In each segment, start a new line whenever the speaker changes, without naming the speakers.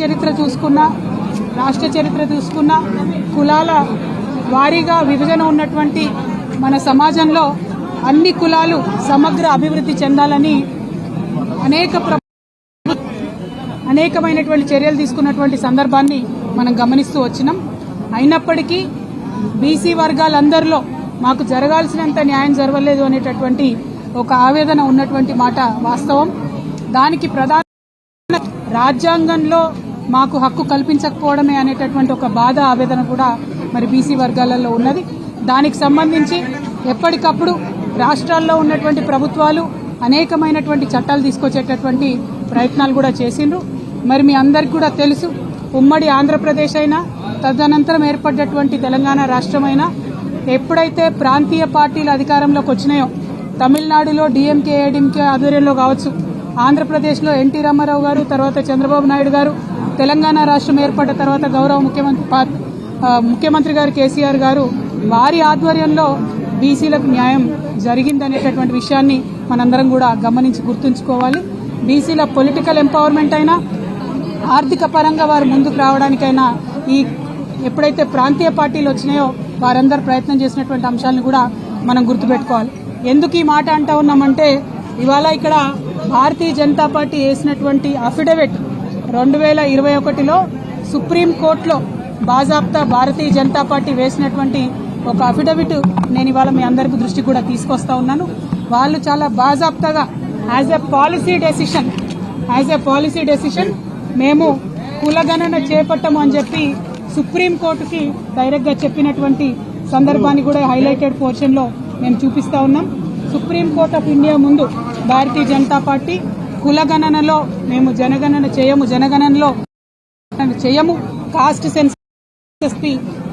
చరిత్ర చూసుకున్నా రాష్ట్ర చరిత్ర చూసుకున్నా కులాల వారీగా విభజన ఉన్నటువంటి మన సమాజంలో అన్ని కులాలు సమగ్ర అభివృద్ధి చెందాలని అనేక అనేకమైనటువంటి చర్యలు తీసుకున్నటువంటి సందర్భాన్ని మనం గమనిస్తూ వచ్చినాం. అయినప్పటికీ బీసీ వర్గాలందరిలో మాకు జరగాల్సినంత న్యాయం జరగలేదు అనేటటువంటి ఒక ఆవేదన ఉన్నటువంటి మాట వాస్తవం. దానికి ప్రధాన రాజ్యాంగంలో మాకు హక్కు కల్పించకపోవడమే అనేటటువంటి ఒక బాధ ఆవేదన కూడా మరి బీసీ వర్గాలలో ఉన్నది. దానికి సంబంధించి ఎప్పటికప్పుడు రాష్ట్రాల్లో ఉన్నటువంటి ప్రభుత్వాలు అనేకమైనటువంటి చట్టాలు తీసుకొచ్చేటటువంటి ప్రయత్నాలు కూడా చేసిండ్రు. మరి మీ అందరికి కూడా తెలుసు ఉమ్మడి ఆంధ్రప్రదేశ్ అయినా తదనంతరం ఏర్పడ్డటువంటి తెలంగాణ రాష్ట్రమైనా ఎప్పుడైతే ప్రాంతీయ పార్టీలు అధికారంలోకి వచ్చినాయో తమిళనాడులో డిఎంకే ఏడిఎంకే ఆధ్వర్యంలో కావచ్చు ఆంధ్రప్రదేశ్లో ఎన్టీ రామారావు గారు తర్వాత చంద్రబాబు నాయుడు గారు తెలంగాణ రాష్ట్రం ఏర్పడ్డ తర్వాత గౌరవ ముఖ్యమంత్రి ముఖ్యమంత్రి గారు కేసీఆర్ గారు వారి ఆధ్వర్యంలో బీసీలకు న్యాయం జరిగిందనేటటువంటి విషయాన్ని మనందరం కూడా గమనించి గుర్తుంచుకోవాలి. బీసీల పొలిటికల్ ఎంపవర్మెంట్ అయినా ఆర్థిక పరంగా వారు ముందుకు రావడానికైనా ఈ ఎప్పుడైతే ప్రాంతీయ పార్టీలు వచ్చినాయో వారందరూ ప్రయత్నం చేసినటువంటి అంశాలను కూడా మనం గుర్తుపెట్టుకోవాలి. ఎందుకు ఈ మాట అంటా ఉన్నామంటే ఇవాళ ఇక్కడ భారతీయ జనతా పార్టీ వేసినటువంటి అఫిడవిట్ రెండు వేల ఇరవై ఒకటిలో సుప్రీంకోర్టులో బాజాబ్తా భారతీయ జనతా పార్టీ వేసినటువంటి ఒక అఫిడవిట్ నేను ఇవాళ మీ అందరికి దృష్టి కూడా తీసుకొస్తా ఉన్నాను. వాళ్ళు చాలా బాజాబ్తాగా as a policy decision as a policy decision మేము కులగణన చేపట్టము అని చెప్పి సుప్రీంకోర్టుకి డైరెక్ట్గా చెప్పినటువంటి సందర్భాన్ని కూడా హైలైటెడ్ పోర్షన్లో మేము చూపిస్తా ఉన్నాం. సుప్రీంకోర్టు ఆఫ్ ఇండియా ముందు భారతీయ జనతా పార్టీ కులగణనలో మేము జనగణన చేయము జనగణనలో చేయము. కాస్ట్ సెన్సస్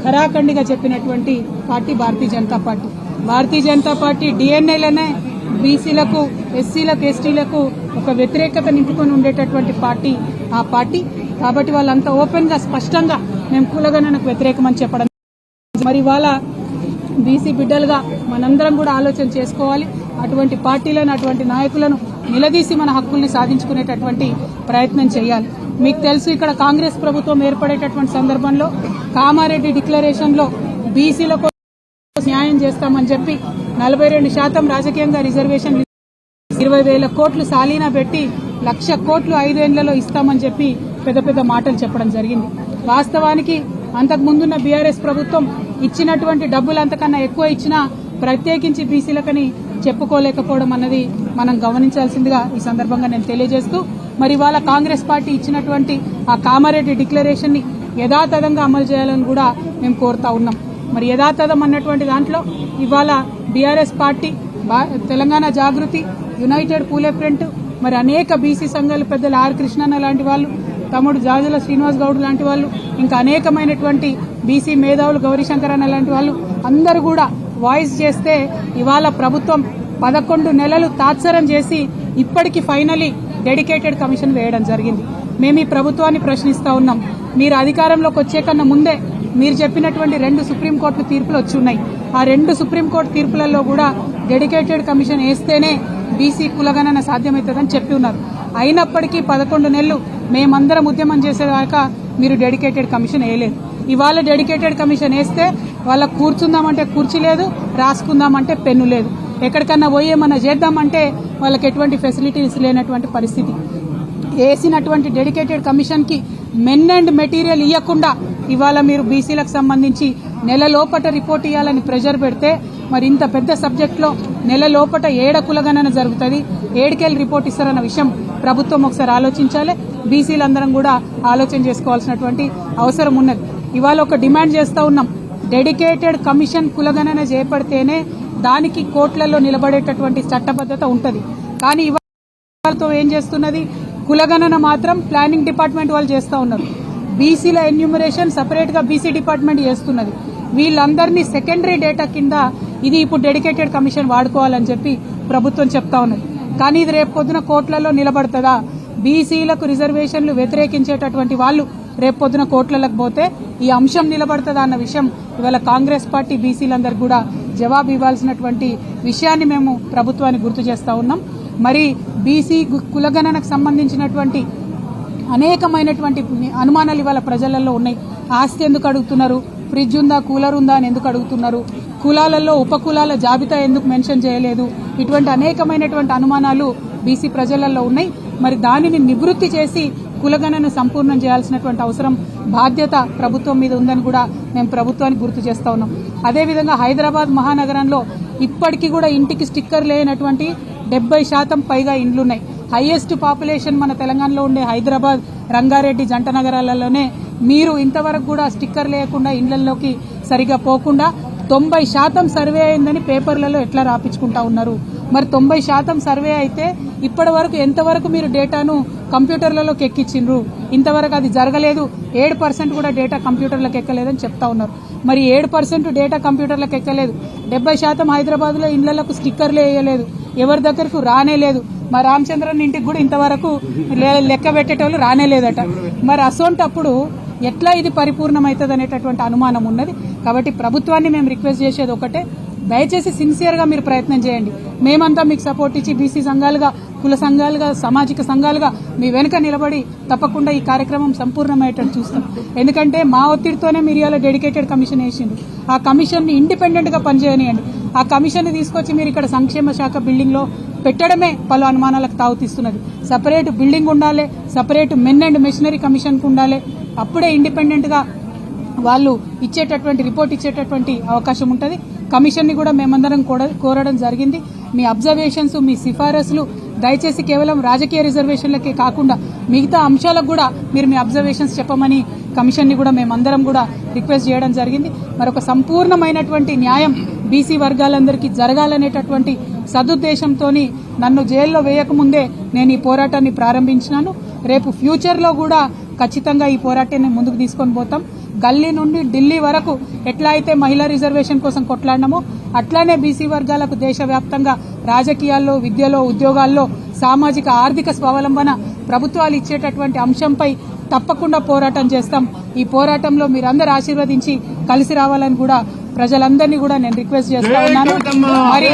ఖరాఖండిగా చెప్పినటువంటి party Bharatiya Janata party. Bharatiya Janata party డిఎన్ఏలనే బీసీలకు ఎస్సీలకు ఎస్టీలకు ఒక వ్యతిరేకత నింపుకొని ఉండేటటువంటి పార్టీ ఆ పార్టీ. కాబట్టి వాళ్ళంతా ఓపెన్గా స్పష్టంగా మేము కులగణనకు వ్యతిరేకమని చెప్పడం మరి వాళ్ళ బీసీ బిడ్డలుగా మనందరం కూడా ఆలోచన చేసుకోవాలి. అటువంటి పార్టీలను అటువంటి నాయకులను నిలదీసి మన హక్కుల్ని సాధించుకునేటటువంటి ప్రయత్నం చేయాలి. మీకు తెలుసు ఇక్కడ కాంగ్రెస్ ప్రభుత్వం ఏర్పడేటటువంటి సందర్భంలో కామారెడ్డి డిక్లరేషన్లో బీసీల బీసీలకు న్యాయం చేస్తామని చెప్పి నలభై రెండు శాతం రాజకీయంగా రిజర్వేషన్ ఇరవై వేల కోట్లు సాలీనా పెట్టి లక్ష కోట్లు ఐదేళ్ళలో ఇస్తామని చెప్పి పెద్ద పెద్ద మాటలు చెప్పడం జరిగింది. వాస్తవానికి అంతకుముందున్న బీఆర్ఎస్ ప్రభుత్వం ఇచ్చినటువంటి డబ్బులు అంతకన్నా ఎక్కువ ఇచ్చినా ప్రత్యేకించి బీసీలకని చెప్పుకోలేకపోవడం అన్నది మనం గమనించాల్సిందిగా ఈ సందర్భంగా నేను తెలియజేస్తూ మరి ఇవాళ కాంగ్రెస్ పార్టీ ఇచ్చినటువంటి ఆ కామారెడ్డి డిక్లరేషన్ని యథాతథంగా అమలు చేయాలని కూడా మేము కోరుతా ఉన్నాం. మరి యథాతథం అన్నటువంటి దాంట్లో ఇవాళ BRS party Telangana Jagruthi united Phule front మరి అనేక బీసీ సంఘాలు పెద్దలు ఆర్ కృష్ణన్న లాంటి వాళ్ళు తమ్ముడు జాజుల శ్రీనివాస్ గౌడ్ లాంటి వాళ్ళు ఇంకా అనేకమైనటువంటి బీసీ మేధావులు గౌరీశంకర్ అన్న లాంటి వాళ్ళు అందరూ కూడా వాయిస్ చేస్తే ఇవాళ ప్రభుత్వం పదకొండు నెలలు తాత్సరం చేసి ఇప్పటికి ఫైనలీ డెడికేటెడ్ కమిషన్ వేయడం జరిగింది. మేము ఈ ప్రభుత్వాన్ని ప్రశ్నిస్తూ ఉన్నాం. మీరు అధికారంలోకి వచ్చే కన్నా ముందే మీరు చెప్పినటువంటి రెండు సుప్రీంకోర్టు తీర్పులు వచ్చి ఉన్నాయి. ఆ రెండు సుప్రీంకోర్టు తీర్పులలో కూడా డెడికేటెడ్ కమిషన్ వేస్తేనే బీసీ కులగణన సాధ్యమవుతుందని చెప్పి ఉన్నారు. అయినప్పటికీ పదకొండు నెలలు మేమందరం ఉద్యమం చేసేదాకా మీరు డెడికేటెడ్ కమిషన్ వేయలేదు. ఇవాళ డెడికేటెడ్ కమిషన్ వేస్తే వాళ్ళ కూర్చుందామంటే కుర్చీ లేదు రాసుకుందామంటే పెన్ను లేదు. ఎక్కడికన్నా పోయి ఏమన్నా చేద్దామంటే వాళ్ళకి ఎటువంటి ఫెసిలిటీస్ లేనటువంటి పరిస్థితి. వేసినటువంటి డెడికేటెడ్ కమిషన్కి మెన్ అండ్ మెటీరియల్ ఇవ్వకుండా ఇవాళ మీరు బీసీలకు సంబంధించి నెల లోపట రిపోర్ట్ ఇవ్వాలని ప్రెషర్ పెడితే మరి ఇంత పెద్ద సబ్జెక్ట్లో నెల లోపట ఏడ కులగణన జరుగుతుంది ఏడుకెళ్ళి రిపోర్ట్ ఇస్తారన్న విషయం ప్రభుత్వం ఒకసారి ఆలోచించాలి. బీసీలందరం కూడా ఆలోచన చేసుకోవాల్సినటువంటి అవసరం ఉన్నది. ఇవాళ ఒక డిమాండ్ చేస్తూ ఉన్నాం. డెడికేటెడ్ కమిషన్ కులగణన చేపడితేనే దానికి కోట్లలో నిలబడేటటువంటి చట్టబద్ధత ఉంటుంది. కానీ ఇవాళతో ఏం చేస్తున్నది? కులగణన మాత్రం ప్లానింగ్ డిపార్ట్మెంట్ వాళ్ళు చేస్తూ ఉన్నారు. బీసీల ఎన్యూమరేషన్ సపరేట్గా బీసీ డిపార్ట్మెంట్ చేస్తున్నది. వీళ్ళందరినీ సెకండరీ డేటా కింద ఇది ఇప్పుడు డెడికేటెడ్ కమిషన్ వాడుకోవాలని చెప్పి ప్రభుత్వం చెప్తా ఉన్నది. కానీ ఇది రేపు పొద్దున కోట్లలో నిలబడుతుందా? బీసీలకు రిజర్వేషన్లు వ్యతిరేకించేటటువంటి వాళ్ళు రేపు పొద్దున కోట్లలకు పోతే ఈ అంశం నిలబడుతుందా అన్న విషయం ఇవాళ కాంగ్రెస్ పార్టీ బీసీలందరూ కూడా జవాబు ఇవ్వాల్సినటువంటి విషయాన్ని మేము ప్రభుత్వాన్ని గుర్తు చేస్తూ ఉన్నాం. మరి బీసీ కులగణనకు సంబంధించినటువంటి అనేకమైనటువంటి అనుమానాలు ఇవాళ ప్రజలలో ఉన్నాయి. ఆస్తి ఎందుకు అడుగుతున్నారు? ఫ్రిడ్జ్ ఉందా? కూలర్ ఉందా? అని ఎందుకు అడుగుతున్నారు? కులాలలో ఉపకులాల జాబితా ఎందుకు మెన్షన్ చేయలేదు? ఇటువంటి అనేకమైనటువంటి అనుమానాలు బీసీ ప్రజలలో ఉన్నాయి. మరి దానిని నివృత్తి చేసి కులగణను సంపూర్ణం చేయాల్సినటువంటి అవసరం బాధ్యత ప్రభుత్వం మీద ఉందని కూడా మేము ప్రభుత్వానికి గుర్తు చేస్తా ఉన్నాం. అదేవిధంగా హైదరాబాద్ మహానగరంలో ఇప్పటికీ కూడా ఇంటికి స్టిక్కర్ లేనటువంటి డెబ్బై శాతం పైగా ఇండ్లున్నాయి. హైయెస్ట్ పాపులేషన్ మన తెలంగాణలో ఉండే హైదరాబాద్ రంగారెడ్డి జంట నగరాలలోనే మీరు ఇంతవరకు కూడా స్టిక్కర్ లేకుండా ఇండ్లలోకి సరిగా పోకుండా తొంభై శాతం సర్వే అయిందని పేపర్లలో ఎట్లా రాపించుకుంటా ఉన్నారు? మరి తొంభై శాతం సర్వే అయితే ఇప్పటి వరకు ఎంతవరకు మీరు డేటాను కంప్యూటర్లలోకి ఎక్కించిండ్రు. ఇంతవరకు అది జరగలేదు. ఏడు పర్సెంట్ కూడా డేటా కంప్యూటర్లకు ఎక్కలేదని చెప్తా ఉన్నారు. మరి ఏడు పర్సెంట్ డేటా కంప్యూటర్లకు ఎక్కలేదు. డెబ్బై శాతం హైదరాబాద్లో ఇండ్లకు స్టిక్కర్లు వేయలేదు. ఎవరి దగ్గరకు రానే లేదు. మా రామచంద్రన్ ఇంటికి కూడా ఇంతవరకు లే- లెక్క పెట్టేటోళ్ళు రానే లేదట. మరి అసోంటప్పుడు ఎట్లా ఇది పరిపూర్ణమవుతుంది అనేటటువంటి అనుమానం ఉన్నది. కాబట్టి ప్రభుత్వాన్ని మేము రిక్వెస్ట్ చేసేది ఒకటే. దయచేసి సిన్సియర్గా మీరు ప్రయత్నం చేయండి. మేమంతా మీకు సపోర్ట్ ఇచ్చి బీసీ సంఘాలుగా కుల సంఘాలుగా సామాజిక సంఘాలుగా మీ వెనుక నిలబడి తప్పకుండా ఈ కార్యక్రమం సంపూర్ణమయ్యేటట్టు చూస్తాం. ఎందుకంటే మా ఒత్తిడితోనే మీరు ఇవాళ డెడికేటెడ్ కమిషన్ వేసిండు ఆ కమిషన్ని ఇండిపెండెంట్గా పనిచేయనియండి. ఆ కమిషన్ని తీసుకొచ్చి మీరు ఇక్కడ సంక్షేమ శాఖ బిల్డింగ్లో పెట్టడమే పలు అనుమానాలకు తావుతీస్తున్నది. సపరేట్ బిల్డింగ్ ఉండాలి సపరేట్ మెన్ అండ్ మెషినరీ కమిషన్కు ఉండాలి అప్పుడే ఇండిపెండెంట్గా వాళ్ళు ఇచ్చేటటువంటి రిపోర్ట్ ఇచ్చేటటువంటి అవకాశం ఉంటుంది. కమిషన్ని కూడా మేమందరం కోరడం జరిగింది. మీ అబ్జర్వేషన్స్ మీ సిఫారసులు దయచేసి కేవలం రాజకీయ రిజర్వేషన్లకే కాకుండా మిగతా అంశాలకు కూడా మీరు మీ అబ్జర్వేషన్స్ చెప్పమని కమిషన్ని కూడా మేమందరం కూడా రిక్వెస్ట్ చేయడం జరిగింది. మరొక సంపూర్ణమైనటువంటి న్యాయం బీసీ వర్గాలందరికీ జరగాలనేటటువంటి సదుద్దేశంతో నన్ను జైల్లో వేయకముందే నేను ఈ పోరాటాన్ని ప్రారంభించినాను. రేపు ఫ్యూచర్లో కూడా ఖచ్చితంగా ఈ పోరాటాన్ని ముందుకు తీసుకొని పోతాం. గల్లీ నుండి ఢిల్లీ వరకు ఎట్లా అయితే మహిళా రిజర్వేషన్ కోసం కొట్లాడినామో అట్లానే బీసీ వర్గాలకు దేశవ్యాప్తంగా రాజకీయాల్లో విద్యలో ఉద్యోగాల్లో సామాజిక ఆర్థిక స్వావలంబన ప్రభుత్వాలు ఇచ్చేటటువంటి అంశంపై తప్పకుండా పోరాటం చేస్తాం. ఈ పోరాటంలో మీరందరూ ఆశీర్వదించి కలిసి రావాలని కూడా ప్రజలందరినీ కూడా నేను రిక్వెస్ట్ చేస్తా ఉన్నాను. మరి